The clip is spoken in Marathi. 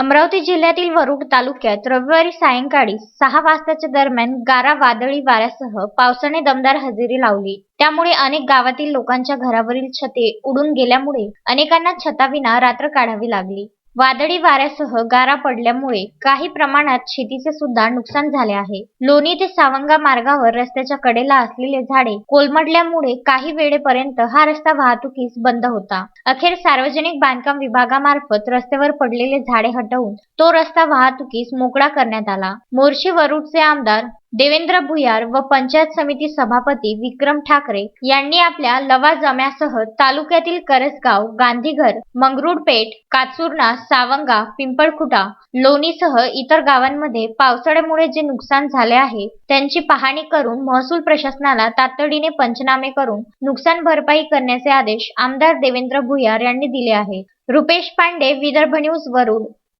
अमरावती जिल्ह्यातील वरुड तालुक्यात रविवारी सायंकाळी सहा वाजताच्या दरम्यान गारा वादळी वाऱ्यासह पावसाने दमदार हजेरी लावली. त्यामुळे अनेक गावातील लोकांच्या घरावरील छते उडून गेल्यामुळे अनेकांना छताविना रात्र काढावी लागली. वादळी वाऱ्यासह गारा पडल्यामुळे काही प्रमाणात शेतीचे सुद्धा नुकसान झाले आहे. लोणी ते सावंगा मार्गावर रस्त्याच्या कडेला असलेले झाडे कोलमडल्यामुळे काही वेळेपर्यंत हा रस्ता वाहतुकीस बंद होता. अखेर सार्वजनिक बांधकाम विभागामार्फत रस्त्यावर पडलेले झाडे हटवून तो रस्ता वाहतुकीस मोकळा करण्यात आला. मोर्शी वरुडचे आमदार देवेंद्र भुयार व पंचायत समिती सभापती विक्रम ठाकरे यांनी आपल्या लवाजम्यासह तालुक्यातील करसगाव गांधीघर मंगरुडपेठ काचुर्णा सावंगा पिंपळखुटा लोणीसह इतर गावांमध्ये पावसाळ्यामुळे जे नुकसान झाले आहे त्यांची पाहणी करून महसूल प्रशासनाला तातडीने पंचनामे करून नुकसान भरपाई करण्याचे आदेश आमदार देवेंद्र भुयार यांनी दिले आहे. रुपेश पांडे विदर्भ न्यूज वरुड.